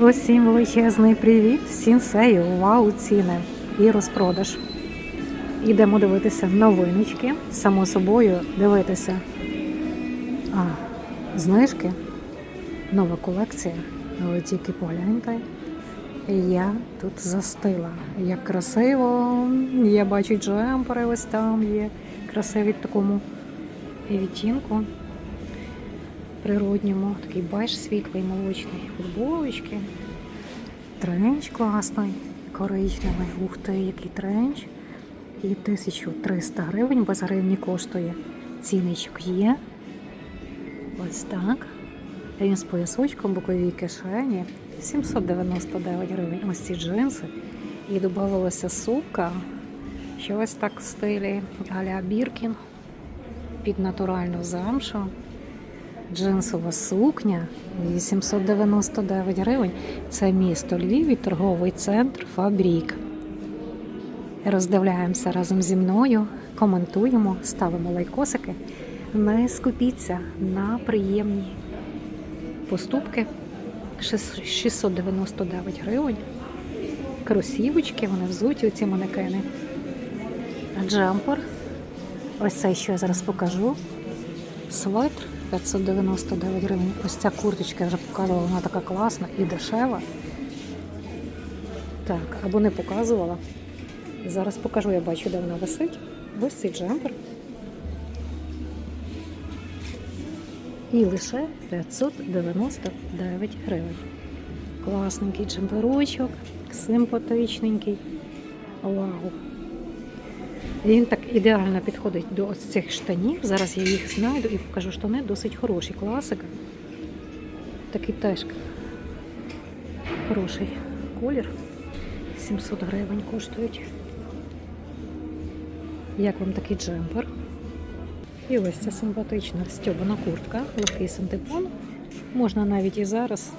Усім величезний привіт, сінсею, вау, ціни і розпродаж. Ідемо дивитися новиночки, само собою дивитися а, знижки, нова колекція. Ви тільки погляньте. Я тут застила. Як красиво. Я бачу джемпери, ось там є. Красиві в такому відтінку природньому, такий беж світлий, молочний, футболочки. Тренч класний, коричневий. Ух ти, який тренч. І 1300 гривень без гривні коштує. Ціничок є. Ось так. Він з поясочком, боковій кишені. 799 гривень. Ось ці джинси. І додавалася сумка. Що ось так в стилі Аля Біркін під натуральну замшу. Джинсова сукня 899 гривень. Це місто Львів і торговий центр Фабрік. Роздивляємося разом зі мною, коментуємо, ставимо лайкосики. Не скупіться на приємні поступки. 699 гривень. Кросівочки, вони взуті, ці манекени. Джемпер. Ось цей, що я зараз покажу. Светр 599 гривень. Ось ця курточка я вже показувала, вона така класна і дешева. Так, або не показувала. Зараз покажу, я бачу, де вона висить. Ось цей джемпер. І лише 599 гривень. Класненький джемперочок, симпатичненький. Вау! Він так ідеально підходить до ось цих штанів. Зараз я їх знайду і покажу штани досить хороші. Класика. Такий теж хороший колір. 700 гривень коштують. Як вам такий джемпер? І ось ця симпатична стьобана куртка, легкий синтепон. Можна навіть і зараз.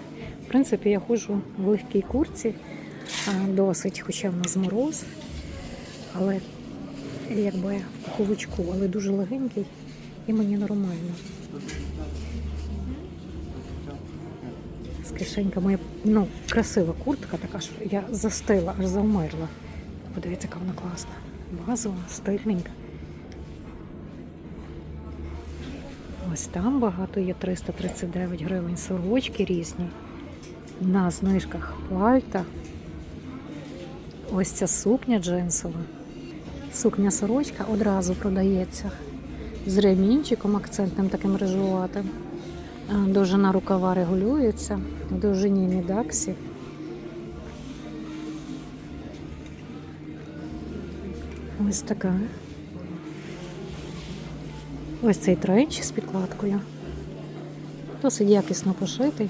В принципі, я ходжу в легкій куртці, досить, хоча в нас мороз, але якби в пуховичку, але дуже легенький і мені нормально. З кишеньками, ну, красива куртка, така ж я застила, аж завмерла. Подивіться, яка вона класна. Базова, стильненька. Ось там багато є 339 гривень сорочки різні. На знижках плальта. Ось ця сукня джинсова. Сукня сорочка одразу продається з ремінчиком акцентним таким рижуватим. Довжина рукава регулюється в довжині мідаксі. Ось така. Ось цей тренч з підкладкою. Досить якісно пошитий.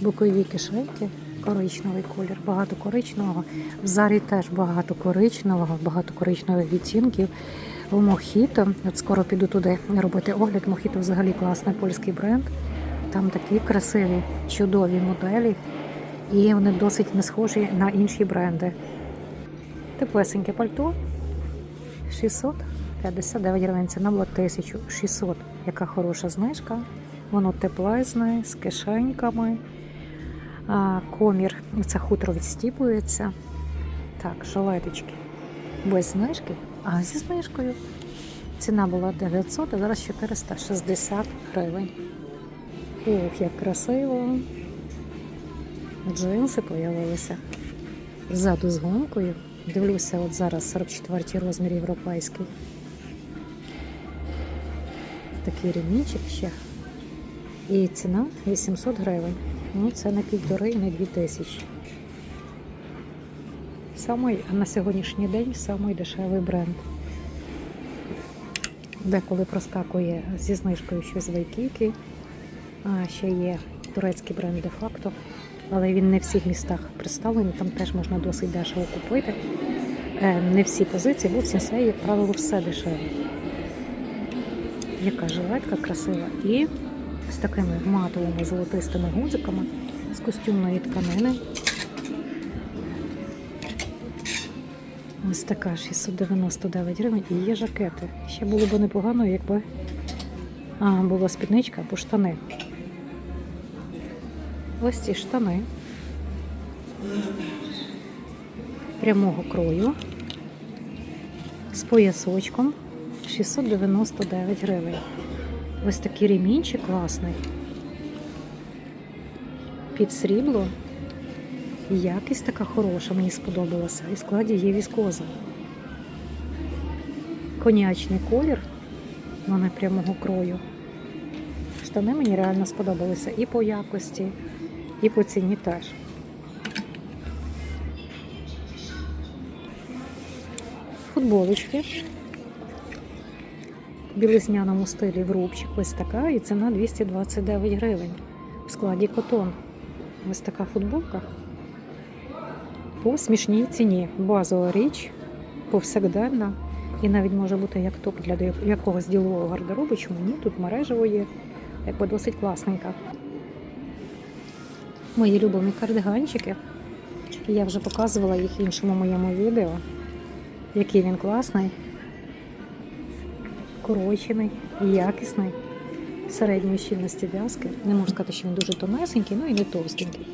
Бокові кишеньки, коричневий колір, багато коричневого. В зарі теж багато коричневого, багато коричневих відтінків. В Мохіто, от скоро піду туди робити огляд. Мохіто взагалі класний польський бренд. Там такі красиві, чудові моделі, і вони досить не схожі на інші бренди. Теплесеньке пальто 659 гривень, ціна була 1600. Яка хороша знижка. Воно теплезне, з кишеньками. Комір, це хутро відстіпується. Так, жилеточки без знижки, а зі знижкою. Ціна була 900, а зараз 460 гривень. Ох, як красиво. Джинси появилися. Ззаду з гонкою. Дивлюся, от зараз 44 розмір європейський. Такий ремінчик ще. І ціна 800 гривень. Ну, це не півтори і не дві тисячі. Самий на сьогоднішній день самий дешевий бренд. Деколи проскакує зі знижкою щось в Айкікі. А ще є турецький бренд де-факто, але він не в всіх містах представлений, там теж можна досить дешево купити. Е, Не всі позиції, бо всі все, як правило, все дешеве. Яка жилетка красива. І з такими матовими золотистими гудзиками з костюмної тканини. Ось така 699 гривень і є жакети. Ще було б непогано, якби а, була спідничка або штани. Ось ці штани прямого крою з поясочком 699 гривень. Ось такий ремінчик класний. Під срібло. Якість така хороша, мені сподобалася. І в складі є віскоза. Конячний колір, вони прямого крою. Штани мені реально сподобалися і по якості, і по ціні теж. Футболочки білизняному стилі в рубчик. Ось така і ціна 229 гривень. В складі котон. Ось така футболка. По смішній ціні. Базова річ, повсякденна. І навіть може бути як топ для якогось ділового гардеробу, чому ні, тут мережево є, якби досить класненька. Мої любимі кардиганчики. Я вже показувала їх в іншому моєму відео. Який він класний, корочений, якісний, середньої щільності в'язки. Не можу сказати, що він дуже тонесенький, ну і не товстенький.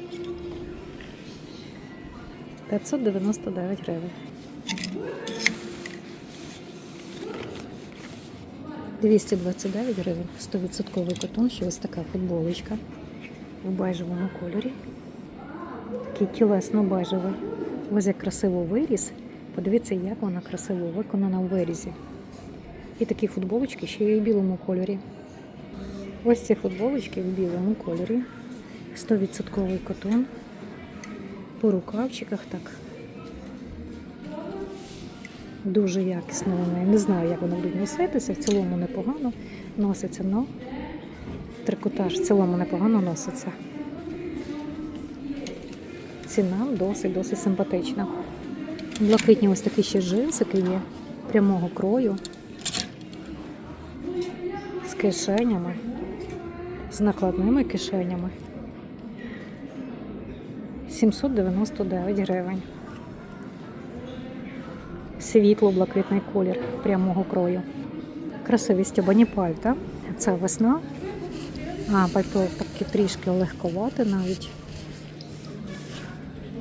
599 гривень. 229 гривень, 100% котон, ще ось така футболочка в бежевому кольорі. Такий тілесно-бежевий. Ось як красиво виріс. Подивіться, як вона красиво виконана в вирізі. І такі футболочки ще є в білому кольорі. Ось ці футболочки в білому кольорі. 100% котон. По рукавчиках так. Дуже якісно вони. Не знаю, як вони будуть носитися. В цілому непогано носиться, але трикотаж в цілому непогано носиться. Ціна досить-досить симпатична. Блакитні ось такі ще джинсики є прямого крою, кишенями, з накладними кишенями. 799 гривень. Світло-блакитний колір прямого крою. Красиві стібані пальта. Це весна. А, пальто таке трішки легковате навіть.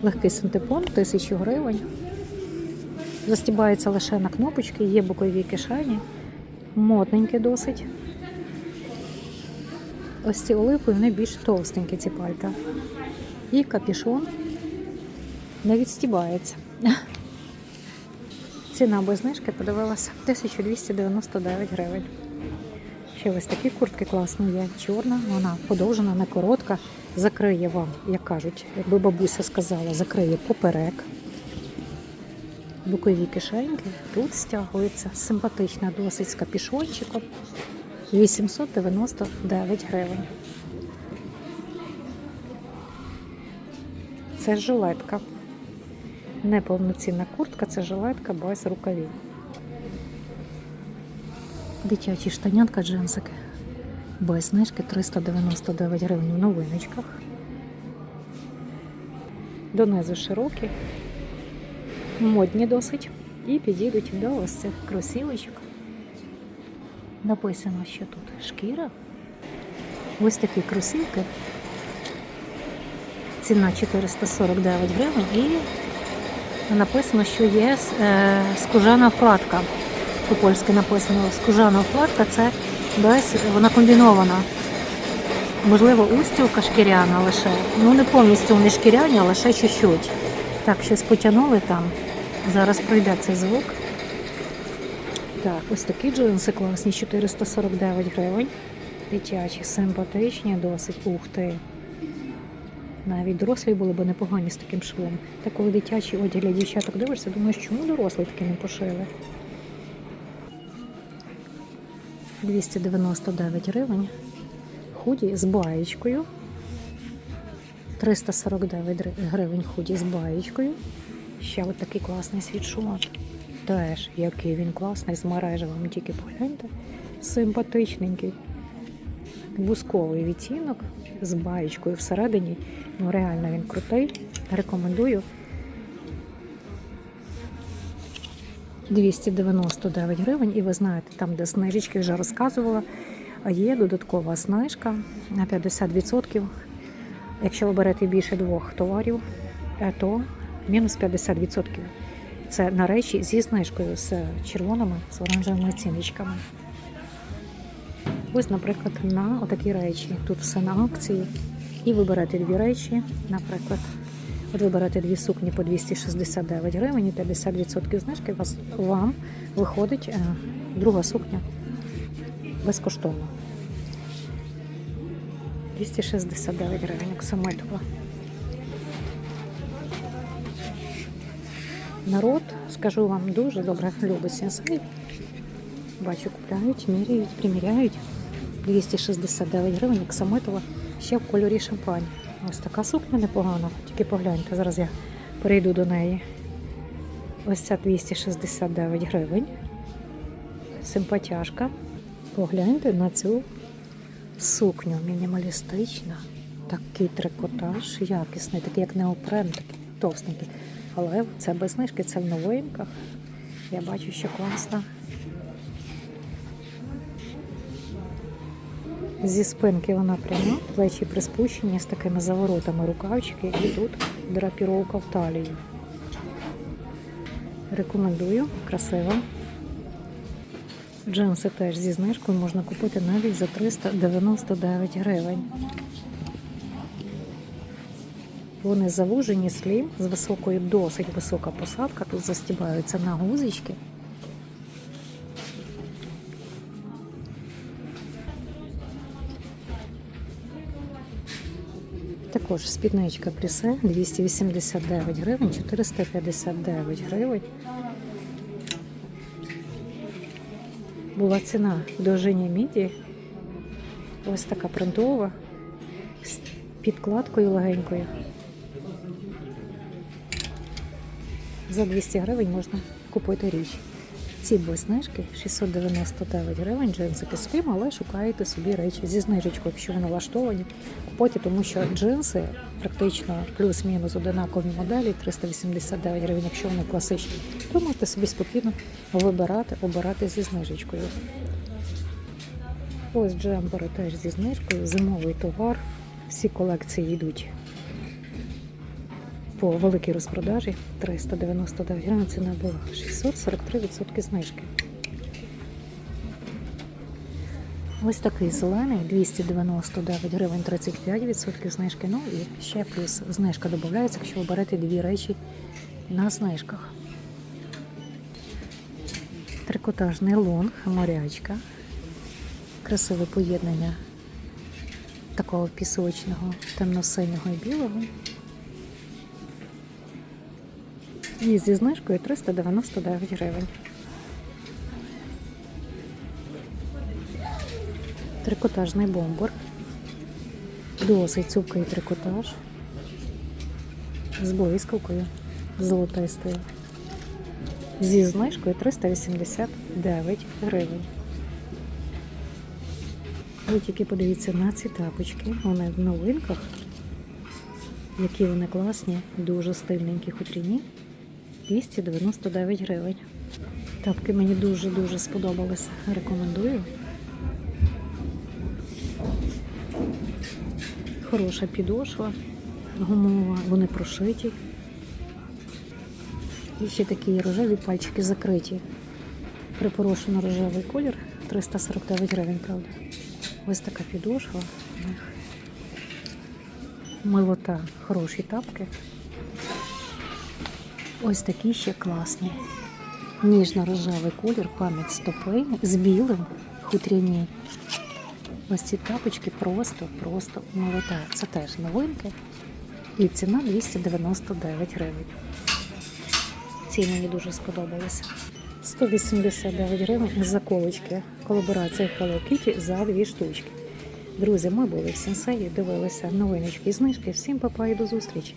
Легкий синтепон, 1000 гривень. Застібається лише на кнопочки, є бокові кишені. Модненькі досить. Ось ці оливкові, вони більш товстенькі, ці пальта. І капішон не відстібається. Ціна без знижки подивилася 1299 гривень. Ще ось такі куртки класні є. Чорна, вона подовжена, не коротка. Закриє вам, як кажуть, якби бабуся сказала, закриє поперек. Бокові кишеньки тут стягується. Симпатична досить з капішончиком. 899 гривень. Це жилетка. Неповноцінна куртка, це жилетка без рукавів. Дитячі штанятка джинсики. Без знижки 399 гривень в новиночках. Донизу широкі, модні досить. І підійдуть до ось цих кросівочок. Написано, що тут шкіра. Ось такі кросівки. Ціна 449 гривень і написано, що є е, скужана вкладка. По-польськи написано скужана вкладка, це без, вона комбінована. Можливо, устілка шкіряна лише. Ну, не повністю вони шкіряні, а лише чуть-чуть. Так, щось потягнули там. Зараз пройде цей звук. Так, ось такі джинси класні, 449 гривень. Дитячі, симпатичні, досить. Ух ти. Навіть дорослі були б непогані з таким швом. Та коли дитячий одяг для дівчаток дивишся, думаєш, чому дорослі таки не пошили? 299 гривень. Худі з баєчкою. 349 гривень худі з баєчкою. Ще от такий класний світшот. Теж, який він класний, з мережевим, тільки погляньте. Симпатичненький. Бусковий відтінок з баєчкою всередині. Ну, реально він крутий. Рекомендую. 299 гривень, і ви знаєте, там, де знижечки вже розказувала, є додаткова знижка на 50%. Якщо ви берете більше двох товарів, е, то мінус 50%. Це на речі зі знижкою з червоними, з оранжевими ціночками. Ось, наприклад, на отакі речі. Тут все на акції. І ви берете дві речі, наприклад, от ви дві сукні по 269 гривень і 50% знижки, вас, вам виходить е, друга сукня безкоштовно. 269 гривень оксамитова. Народ, скажу вам, дуже добре любить сенсей. Бачу, купляють, міряють, приміряють. 269 гривень оксамитова ще в кольорі шампань. Ось така сукня непогана, тільки погляньте, зараз я перейду до неї. Ось ця 269 гривень. Симпатяшка. Погляньте на цю сукню мінімалістична. Такий трикотаж, якісний, такий як неопрен, такий товстенький. Але це без знижки, це в новинках. Я бачу, що класно. Зі спинки вона пряма, плечі приспущені з такими заворотами рукавчики і тут драпіровка в талії. Рекомендую, красиво. Джинси теж зі знижкою можна купити навіть за 399 гривень. Вони завужені слім з високою, досить висока посадка. Тут застібаються на гузички. Також спідничка плісе 289 гривень, 459 гривень. Була ціна довжині міді. Ось така принтова з підкладкою легенькою. За 200 гривень можна купити річ. Ці знижки 699 гривень, джинси піским, але шукаєте собі речі зі знижечкою, якщо вони влаштовані. Купуйте, тому що джинси практично плюс-мінус одинакові моделі 389 гривень, якщо вони класичні, то можете собі спокійно вибирати, обирати зі знижечкою. Ось джемпери теж зі знижкою, зимовий товар. Всі колекції йдуть по великій розпродажі 399 гривень ціна була 643% знижки. Ось такий зелений 299 гривень 35% знижки. Ну і ще плюс знижка додається, якщо ви берете дві речі на знижках. Трикотажний лонг, морячка. Красиве поєднання такого пісочного, темно-синього і білого. І зі знижкою 399 гривень. Трикотажний бомбор. Досить цупкий трикотаж. З блискавкою золотистою. Зі знижкою 389 гривень. Ви тільки подивіться на ці тапочки. Вони в новинках. Які вони класні, дуже стильненькі хутряні. 299 гривень. Тапки мені дуже-дуже сподобалися. Рекомендую. Хороша підошва, гумова, вони прошиті. І ще такі рожеві пальчики закриті. Припорошено рожевий колір 349 гривень, правда. Ось така підошва. Милота, хороші тапки. Ось такі ще класні. Ніжно-рожевий колір, пам'ять стопи з білим хутряні. Ось ці тапочки просто, просто молота. Це теж новинки. І ціна 299 гривень. Ці мені дуже сподобалися. 189 гривень заколочки. Колаборація Hello Kitty за дві штучки. Друзі, ми були в сенсеї, дивилися новиночки і знижки. Всім папа і до зустрічі!